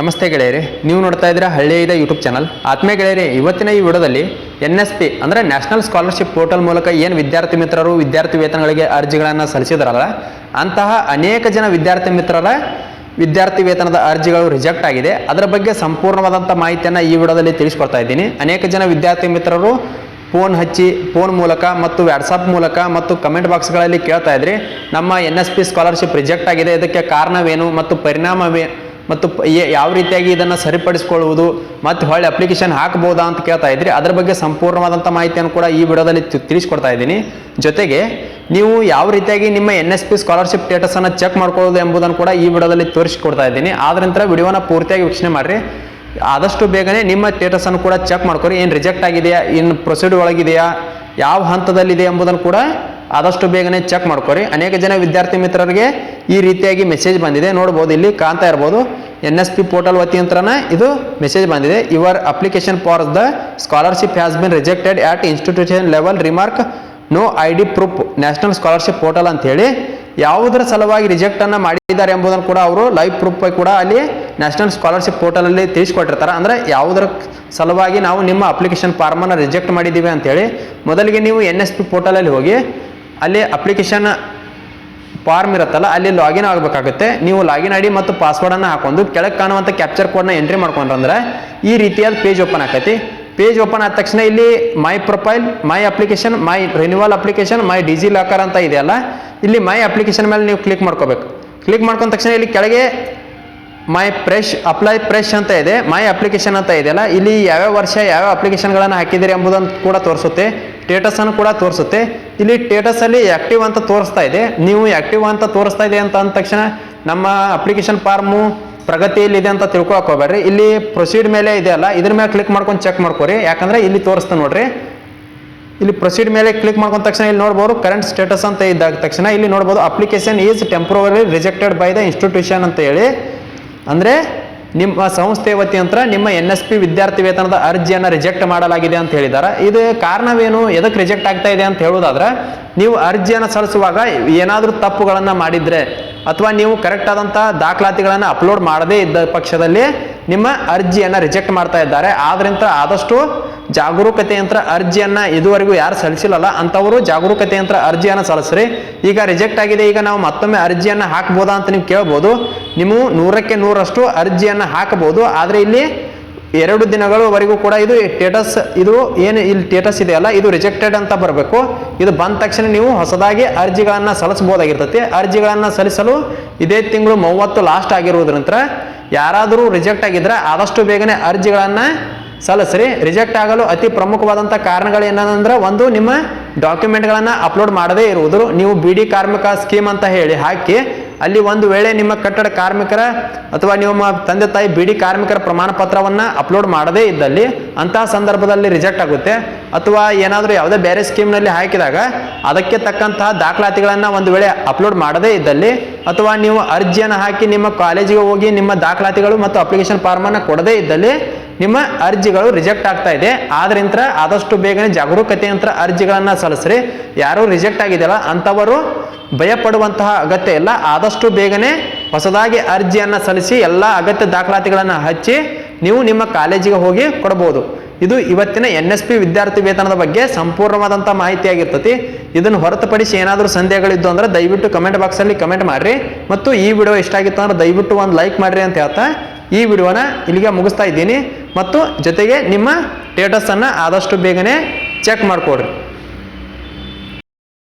ನಮಸ್ತೆ ಗೆಳೆಯರಿ, ನೀವು ನೋಡ್ತಾ ಇದ್ದೀರಾ ಹಳ್ಳಿಯ ಯೂಟ್ಯೂಬ್ ಚಾನಲ್ ಆತ್ಮೀಯ ಗೆಳೆಯರಿ, ಇವತ್ತಿನ ಈ ವಿಡಿಯೋದಲ್ಲಿ ಎನ್ ಎಸ್ ಪಿ ಅಂದರೆ ನ್ಯಾಷನಲ್ ಸ್ಕಾಲರ್ಶಿಪ್ ಪೋರ್ಟಲ್ ಮೂಲಕ ಏನು ವಿದ್ಯಾರ್ಥಿ ಮಿತ್ರರು ವಿದ್ಯಾರ್ಥಿ ವೇತನಗಳಿಗೆ ಅರ್ಜಿಗಳನ್ನು ಸಲ್ಲಿಸಿದ್ರಲ್ಲ, ಅಂತಹ ಅನೇಕ ಜನ ವಿದ್ಯಾರ್ಥಿ ಮಿತ್ರರ ವಿದ್ಯಾರ್ಥಿ ವೇತನದ ಅರ್ಜಿಗಳು ರಿಜೆಕ್ಟ್ ಆಗಿದೆ. ಅದರ ಬಗ್ಗೆ ಸಂಪೂರ್ಣವಾದಂಥ ಮಾಹಿತಿಯನ್ನು ಈ ವಿಡಿಯೋದಲ್ಲಿ ತಿಳಿಸ್ಕೊಡ್ತಾ ಇದ್ದೀನಿ. ಅನೇಕ ಜನ ವಿದ್ಯಾರ್ಥಿ ಮಿತ್ರರು ಫೋನ್ ಹಚ್ಚಿ ಫೋನ್ ಮೂಲಕ ಮತ್ತು ವ್ಯಾಟ್ಸಪ್ ಮೂಲಕ ಮತ್ತು ಕಮೆಂಟ್ ಬಾಕ್ಸ್ಗಳಲ್ಲಿ ಕೇಳ್ತಾ ಇದ್ರಿ, ನಮ್ಮ N S P scholarship reject ಆಗಿದೆ. ಇದಕ್ಕೆ ಕಾರಣವೇನು ಮತ್ತು ಪರಿಣಾಮವೇ ಮತ್ತು ಯಾವ ರೀತಿಯಾಗಿ ಇದನ್ನು ಸರಿಪಡಿಸ್ಕೊಳ್ಳುವುದು ಮತ್ತು ಹೊಳ್ಳಿ ಅಪ್ಲಿಕೇಶನ್ ಹಾಕ್ಬೋದಾ ಅಂತ ಕೇಳ್ತಾ ಇದ್ರಿ, ಅದರ ಬಗ್ಗೆ ಸಂಪೂರ್ಣವಾದಂಥ ಮಾಹಿತಿಯನ್ನು ಕೂಡ ಈ ವಿಡಿಯೋದಲ್ಲಿ ತಿಳಿಸ್ಕೊಡ್ತಾ ಇದ್ದೀನಿ. ಜೊತೆಗೆ ನೀವು ಯಾವ ರೀತಿಯಾಗಿ ನಿಮ್ಮ ಎನ್ ಎಸ್ ಪಿ ಸ್ಕಾಲರ್ಶಿಪ್ ಸ್ಟೇಟಸನ್ನು ಚೆಕ್ ಮಾಡ್ಕೊಳ್ಳೋದು ಎಂಬುದನ್ನು ಕೂಡ ಈ ವಿಡಿಯೋದಲ್ಲಿ ತೋರಿಸಿಕೊಡ್ತಾ ಇದ್ದೀನಿ. ಆದ ನಂತರ ವಿಡಿಯೋನ ಪೂರ್ತಿಯಾಗಿ ವೀಕ್ಷಣೆ ಮಾಡಿರಿ. ಆದಷ್ಟು ಬೇಗನೆ ನಿಮ್ಮ ಸ್ಟೇಟಸನ್ನು ಕೂಡ ಚೆಕ್ ಮಾಡ್ಕೊರಿ ಏನು ರಿಜೆಕ್ಟ್ ಆಗಿದೆಯಾ ಏನು ಪ್ರೊಸೀಡ್ ಒಳಗಿದೆಯಾ, ಯಾವ ಹಂತದಲ್ಲಿದೆ ಎಂಬುದನ್ನು ಕೂಡ ಆದಷ್ಟು ಬೇಗನೆ ಚೆಕ್ ಮಾಡ್ಕೊರಿ. ಅನೇಕ ಜನ ವಿದ್ಯಾರ್ಥಿ ಮಿತ್ರರಿಗೆ ಈ ರೀತಿಯಾಗಿ ಮೆಸೇಜ್ ಬಂದಿದೆ. ನೋಡ್ಬೋದು ಇಲ್ಲಿ ಕಾಣ್ತಾ ಇರ್ಬೋದು. ಎನ್ ಎಸ್ ಪಿ ಪೋರ್ಟಲ್ ವತಿಯಂತ್ರನ ಇದು ಮೆಸೇಜ್ ಬಂದಿದೆ. Your application for the scholarship has been rejected at institution level remark no I D proof national scholarship portal ಅಂತ ಹೇಳಿ ಯಾವುದರ ಸಲುವಾಗಿ ರಿಜೆಕ್ಟ್ ಅನ್ನ ಮಾಡಿದ್ದಾರೆ ಎಂಬುದನ್ನು ಕೂಡ ಅವರು ಲೈವ್ ಪ್ರೂಫ್ ಕೂಡ ಅಲ್ಲಿ ನ್ಯಾಷನಲ್ ಸ್ಕಾಲರ್ಶಿಪ್ ಪೋರ್ಟಲ್ ಅಲ್ಲಿ ತಿಳಿಸ್ಕೊಟ್ಟಿರ್ತಾರೆ. ಅಂದ್ರೆ ಯಾವುದರ ಸಲುವಾಗಿ ನಾವು ನಿಮ್ಮ ಅಪ್ಲಿಕೇಶನ್ ಫಾರ್ಮನ್ನು ರಿಜೆಕ್ಟ್ ಮಾಡಿದ್ದೀವಿ ಅಂತೇಳಿ ಮೊದಲಿಗೆ ನೀವು ಎನ್ ಎಸ್ ಪಿ ಪೋರ್ಟಲಲ್ಲಿ ಹೋಗಿ ಅಲ್ಲಿ ಅಪ್ಲಿಕೇಶನ್ ಫಾರ್ಮ್ ಇರುತ್ತಲ್ಲ, ಅಲ್ಲಿ ಲಾಗಿನ್ ಆಗಬೇಕಾಗುತ್ತೆ. ನೀವು ಲಾಗಿನ್ ಐಡಿ ಮತ್ತು ಪಾಸ್ವರ್ಡನ್ನು ಹಾಕೊಂಡು ಕೆಳಗೆ ಕಾಣುವಂಥ ಕ್ಯಾಪ್ಚರ್ ಕೋಡ್ನ ಎಂಟ್ರಿ ಮಾಡ್ಕೊಂಡ್ರಂದ್ರೆ ಈ ರೀತಿಯಾದ ಪೇಜ್ ಓಪನ್ ಆಕೈತಿ. ಪೇಜ್ ಓಪನ್ ಆದ ತಕ್ಷಣ ಇಲ್ಲಿ my profile my application my renewal application my DigiLocker ಅಂತ ಇದೆಯಲ್ಲ ಇಲ್ಲಿ ಮೈ ಅಪ್ಲಿಕೇಶನ್ ಮೇಲೆ ನೀವು ಕ್ಲಿಕ್ ಮಾಡ್ಕೋಬೇಕು. ಕ್ಲಿಕ್ ಮಾಡ್ಕೊಂಡ ತಕ್ಷಣ ಇಲ್ಲಿ ಕೆಳಗೆ ಮೈ ಪ್ರೆಶ್ ಅಪ್ಲೈ ಪ್ರೆಶ್ ಅಂತ ಇದೆ ಮೈ ಅಪ್ಲಿಕೇಶನ್ ಅಂತ ಇದೆಯಲ್ಲ ಇಲ್ಲಿ ಯಾವ್ಯಾವ ವರ್ಷ ಯಾವ್ಯಾವ ಅಪ್ಲಿಕೇಶನ್ಗಳನ್ನು ಹಾಕಿದ್ದೀರಿ ಎಂಬುದನ್ನು ಕೂಡ ತೋರಿಸುತ್ತೆ ಸ್ಟೇಟಸನ್ನು ಕೂಡ ತೋರಿಸುತ್ತೆ. ಇಲ್ಲಿ ಸ್ಟೇಟಸ್ ಅಲ್ಲಿ ಆಕ್ಟಿವ್ ಅಂತ ತೋರಿಸ್ತಾ ಇದೆ. ನೀವು ಆಕ್ಟಿವ್ ಅಂತ ತೋರಿಸ್ತಾ ಇದೆ ಅಂತ ಅಂದ ತಕ್ಷಣ ನಮ್ಮ ಅಪ್ಲಿಕೇಶನ್ ಫಾರ್ಮು ಪ್ರಗತಿಯಲ್ಲಿದೆ ಅಂತ ತಿಳ್ಕೊಳಕ್ ಹೋಗ್ಬೇಡ್ರಿ. ಇಲ್ಲಿ ಪ್ರೊಸೀಡ್ ಮೇಲೆ ಇದೆಯಲ್ಲ ಇದ್ರ ಮೇಲೆ ಕ್ಲಿಕ್ ಮಾಡ್ಕೊಂಡು ಚೆಕ್ ಮಾಡ್ಕೊರಿ. ಯಾಕಂದ್ರೆ ಇಲ್ಲಿ ತೋರಿಸ್ತಾ ನೋಡ್ರಿ. ಇಲ್ಲಿ ಪ್ರೊಸೀಡ್ ಮೇಲೆ ಕ್ಲಿಕ್ ಮಾಡ್ಕೊಂಡ ತಕ್ಷಣ ಇಲ್ಲಿ ನೋಡ್ಬೋದು ಕರೆಂಟ್ ಸ್ಟೇಟಸ್ ಅಂತ ಇದ್ದಾಗ ತಕ್ಷಣ ಇಲ್ಲಿ ನೋಡ್ಬೋದು application is temporary rejected by the institution ಅಂತ ಹೇಳಿ. ಅಂದರೆ ನಿಮ್ಮ ಸಂಸ್ಥೆ ವತಿಯಂತ್ರ ನಿಮ್ಮ ಎನ್ ಎಸ್ ಪಿ ವಿದ್ಯಾರ್ಥಿ ವೇತನದ ಅರ್ಜಿಯನ್ನು ರಿಜೆಕ್ಟ್ ಮಾಡಲಾಗಿದೆ ಅಂತ ಹೇಳಿದ್ದಾರೆ. ಇದು ಕಾರಣವೇನು? ಎದಕ್ಕೆ ರಿಜೆಕ್ಟ್ ಆಗ್ತಾ ಇದೆ ಅಂತ ಹೇಳೋದಾದ್ರೆ ನೀವು ಅರ್ಜಿಯನ್ನು ಸಲ್ಲಿಸುವಾಗ ಏನಾದರೂ ತಪ್ಪುಗಳನ್ನು ಮಾಡಿದರೆ ಅಥವಾ ನೀವು ಕರೆಕ್ಟ್ ಆದಂಥ ದಾಖಲಾತಿಗಳನ್ನು ಅಪ್ಲೋಡ್ ಮಾಡದೇ ಇದ್ದ ಪಕ್ಷದಲ್ಲಿ ನಿಮ್ಮ ಅರ್ಜಿಯನ್ನು ರಿಜೆಕ್ಟ್ ಮಾಡ್ತಾ ಇದ್ದಾರೆ. ಆದ್ರಿಂದ ಆದಷ್ಟು ಜಾಗರೂಕತೆಯಂತ್ರ ಅರ್ಜಿಯನ್ನ ಇದುವರೆಗೂ ಯಾರು ಸಲ್ಲಿಸಿಲ್ಲಲ್ಲ ಜಾಗರೂಕತೆ ಯಂತ್ರ ಅರ್ಜಿಯನ್ನು ಸಲ್ಲಿಸ್ರಿ. ಈಗ ರಿಜೆಕ್ಟ್ ಆಗಿದೆ, ಈಗ ನಾವು ಮತ್ತೊಮ್ಮೆ ಅರ್ಜಿಯನ್ನು ಹಾಕ್ಬೋದಾ ಅಂತ ನೀವು ಕೇಳ್ಬೋದು. ನೀವು ನೂರಕ್ಕೆ ನೂರಷ್ಟು ಅರ್ಜಿಯನ್ನು ಹಾಕಬಹುದು, ಆದರೆ ಇಲ್ಲಿ ಎರಡು ದಿನಗಳವರೆಗೂ ಕೂಡ ಇದು ಸ್ಟೇಟಸ್ ಇದು ಏನು ಇಲ್ಲಿ ಸ್ಟೇಟಸ್ ಇದೆಯಲ್ಲ ಇದು ರಿಜೆಕ್ಟೆಡ್ ಅಂತ ಬರಬೇಕು. ಇದು ಬಂದ ತಕ್ಷಣ ನೀವು ಹೊಸದಾಗಿ ಅರ್ಜಿಗಳನ್ನು ಸಲ್ಲಿಸ್ಬೋದಾಗಿರ್ತೈತಿ ಅರ್ಜಿಗಳನ್ನು ಸಲ್ಲಿಸಲು ಇದೇ ತಿಂಗಳು ಮೂವತ್ತು ಲಾಸ್ಟ್ ಆಗಿರುವುದರಿಂದ ಯಾರಾದರೂ ರಿಜೆಕ್ಟ್ ಆಗಿದ್ರೆ ಆದಷ್ಟು ಬೇಗನೆ ಅರ್ಜಿಗಳನ್ನು ಸಲ್ಲಿಸ್ರಿ. ರಿಜೆಕ್ಟ್ ಆಗಲು ಅತಿ ಪ್ರಮುಖವಾದಂಥ ಕಾರಣಗಳು ಏನಂದ್ರೆ ಒಂದು, ನಿಮ್ಮ ಡಾಕ್ಯುಮೆಂಟ್ಗಳನ್ನು ಅಪ್ಲೋಡ್ ಮಾಡದೇ ಇರುವುದು ನೀವು ಬಿ ಡಿ ಕಾರ್ಮಿಕ ಸ್ಕೀಮ್ ಅಂತ ಹೇಳಿ ಹಾಕಿ, ಅಲ್ಲಿ ಒಂದು ವೇಳೆ ನಿಮ್ಮ ಕಟ್ಟಡ ಕಾರ್ಮಿಕರ ಅಥವಾ ನಿಮ್ಮ ತಂದೆ ತಾಯಿ ಬಿಡಿ ಕಾರ್ಮಿಕರ ಪ್ರಮಾಣ ಪತ್ರವನ್ನು ಅಪ್ಲೋಡ್ ಮಾಡದೇ ಇದ್ದಲ್ಲಿ ಅಂತಹ ಸಂದರ್ಭದಲ್ಲಿ ರಿಜೆಕ್ಟ್ ಆಗುತ್ತೆ. ಅಥವಾ ಏನಾದರೂ ಯಾವುದೇ ಬೇರೆ ಸ್ಕೀಮ್ನಲ್ಲಿ ಹಾಕಿದಾಗ, ಅದಕ್ಕೆ ತಕ್ಕಂತಹ ದಾಖಲಾತಿಗಳನ್ನು ಒಂದು ವೇಳೆ ಅಪ್ಲೋಡ್ ಮಾಡದೇ ಇದ್ದಲ್ಲಿ, ಅಥವಾ ನೀವು ಅರ್ಜಿಯನ್ನು ಹಾಕಿ ನಿಮ್ಮ ಕಾಲೇಜಿಗೆ ಹೋಗಿ ನಿಮ್ಮ ದಾಖಲಾತಿಗಳು ಮತ್ತು ಅಪ್ಲಿಕೇಶನ್ ಫಾರ್ಮನ್ನು ಕೊಡದೇ ಇದ್ದಲ್ಲಿ ನಿಮ್ಮ ಅರ್ಜಿಗಳು ರಿಜೆಕ್ಟ್ ಆಗ್ತಾ ಇದೆ. ಆದ್ರಿಂತ ಆದಷ್ಟು ಬೇಗನೆ ಜಾಗರೂಕತೆ ಯಂತ್ರ ಅರ್ಜಿಗಳನ್ನು ಸಲ್ಲಿಸ್ರಿ. ಯಾರು ರಿಜೆಕ್ಟ್ ಆಗಿದೆಯಲ್ಲ ಅಂಥವರು ಭಯಪಡುವಂತಹ ಅಗತ್ಯ ಇಲ್ಲ. ಆದಷ್ಟು ಬೇಗನೆ ಹೊಸದಾಗಿ ಅರ್ಜಿಯನ್ನು ಸಲ್ಲಿಸಿ ಎಲ್ಲ ಅಗತ್ಯ ದಾಖಲಾತಿಗಳನ್ನು ಹಚ್ಚಿ ನೀವು ನಿಮ್ಮ ಕಾಲೇಜಿಗೆ ಹೋಗಿ ಕೊಡಬಹುದು. ಇದು ಇವತ್ತಿನ ಎನ್ ಎಸ್ ಪಿ ವಿದ್ಯಾರ್ಥಿ ವೇತನದ ಬಗ್ಗೆ ಸಂಪೂರ್ಣವಾದಂಥ ಮಾಹಿತಿ ಆಗಿರ್ತತಿ ಇದನ್ನು ಹೊರತುಪಡಿಸಿ ಏನಾದರೂ ಸಂದೇಹಗಳಿದ್ದು ಅಂದ್ರೆ ದಯವಿಟ್ಟು ಕಮೆಂಟ್ ಬಾಕ್ಸಲ್ಲಿ ಕಮೆಂಟ್ ಮಾಡಿರಿ. ಮತ್ತು ಈ ವಿಡಿಯೋ ಇಷ್ಟ ಆಗಿತ್ತು ಅಂದ್ರೆ ದಯವಿಟ್ಟು ಒಂದು ಲೈಕ್ ಮಾಡಿರಿ ಅಂತ ಹೇಳ್ತಾ ಈ ವಿಡಿಯೋನ ಇಲ್ಲಿಗೆ ಮುಗಿಸ್ತಾ ಇದ್ದೀನಿ. ಮತ್ತು ಜೊತೆಗೆ ನಿಮ್ಮ ಸ್ಟೇಟಸನ್ನು ಆದಷ್ಟು ಬೇಗನೆ ಚೆಕ್ ಮಾಡಿಕೊಡ್ರಿ.